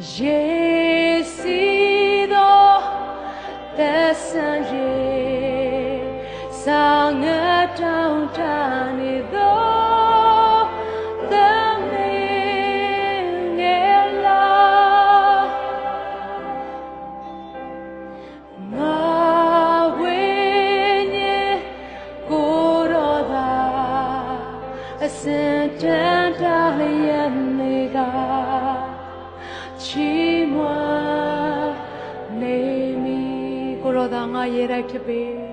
ရေ ချီးမွမ်းနေမည်ကိုယ်တော်သာငါရေတိုက်ဖြစ်ပေ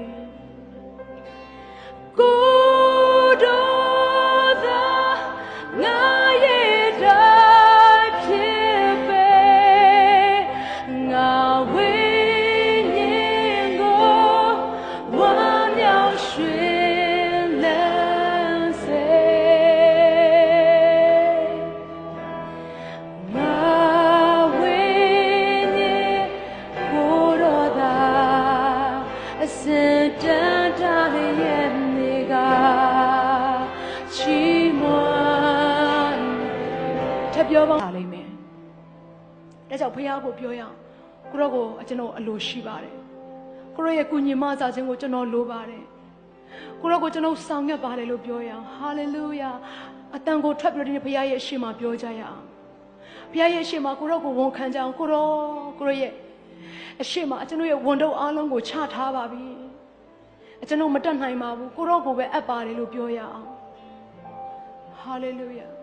ပ်ပြောပါလိမ့်မယ်ဒါကြောင့်ဖခင်ကိုပြောရအောင်ကိုရောကိုကျွန်တော်အလိုရှိပါတယ်ကိုရောရဲ့ကုညီမစာခြင်းကိုကျွန်တော်လိုပါတယ်ကိုရောကိုကျွန်တော်ဆောင်ရွက်ပါတယ်လို့ပြောရအောင်ဟာလေလုယာအတန်ကိုထွက်ပြီးတော့ဒီဖခင်ရဲ့အရှိမပြောကြရအောင်ဘုရားရဲ့အရှိမကိုရောကိုဝန်ခံကြအောင်ကိုရောကိုရောရဲ့အရှိမကျွန်တော်ရဲ့ဝန်တော့အားလုံးကိုချထားပါပြီကျွန်တော်မတတ်နိုင်ပါဘူးကိုရောကိုပဲအပ်ပါတယ်လို့ပြောရအောင် hallelujah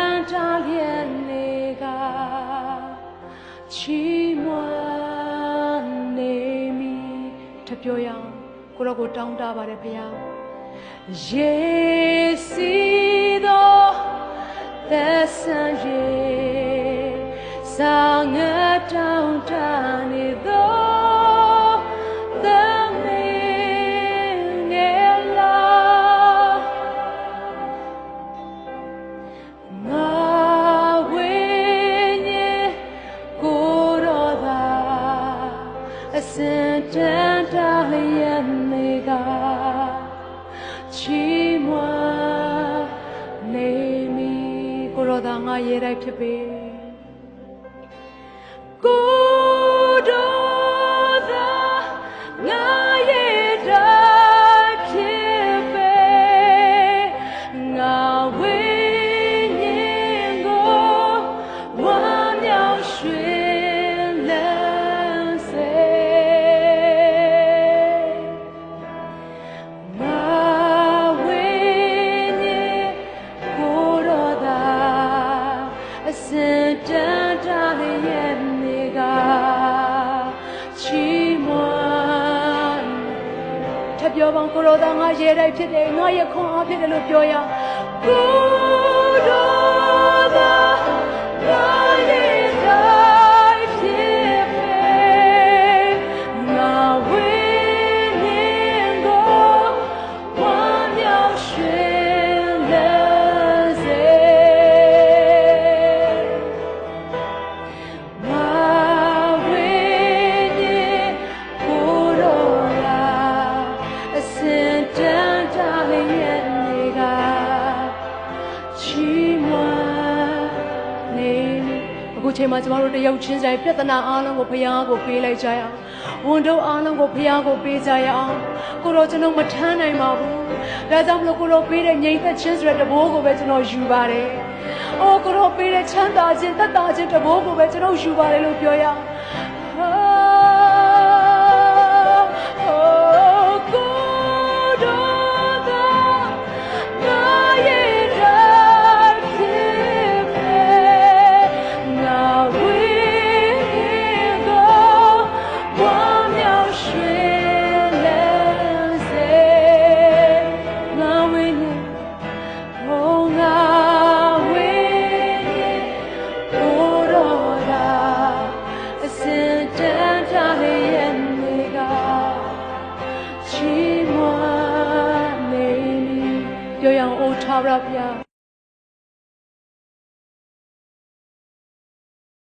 င်းတနေသောသမင်ငယ်လာငါဝိညာဉ်ကိုယ်တော်သာအစင်တန်တာလျက်နေကချီးမွမ်းနေမည်ထပ်ပြောရအောင်ကိုရောကိုတောင်းတပါတယ်ဖခင်ယေစီတော်သက်ဆန်ရေဆောင်ငတ်တောင်းတနေသော အစင်တန်တာလျက်နေကချီးမွမ်းနေမည်ကိုယ်တော်သာငါရေတိုက်ဖြစ်ပေကို ထပ်ပြောပါဦးကိုယ်တော်သာငါရေတိုက်ဖြစ်တယ်ငါရဲ့ခွန်အားဖြစ်တယ်လို့ပြောရအောင်ကိုယ်တော်သာ ခုချိန်မှာကျမတို့တယောက်ချင်းဆိုင်ပြဿနာအားလုံးကိုဘုရားကိုပေးလိုက်ကြရအောင်ဝန်တို့အားလုံးကိုဘုရားကိုပေးကြရအောင်ကိုတော့ကျွန်တော်မထမ်းနိုင်ပါဘူးဒါကြောင့်မလို့ကိုတော့ပေးတဲ့ငြိမ်သက်ခြင်းဆိုတဲ့တဘိုးကိုပဲကျွန်တော်ယူပါတယ်အိုးကိုတော့ပေးတဲ့ချမ်းသာခြင်းသက်သာခြင်းတဘိုးကိုပဲကျွန်တော်ယူပါတယ်လို့ပြောရအောင် ချီးမွမ်းနေပြီပြောရအောင်အိုထာဝရဘုရား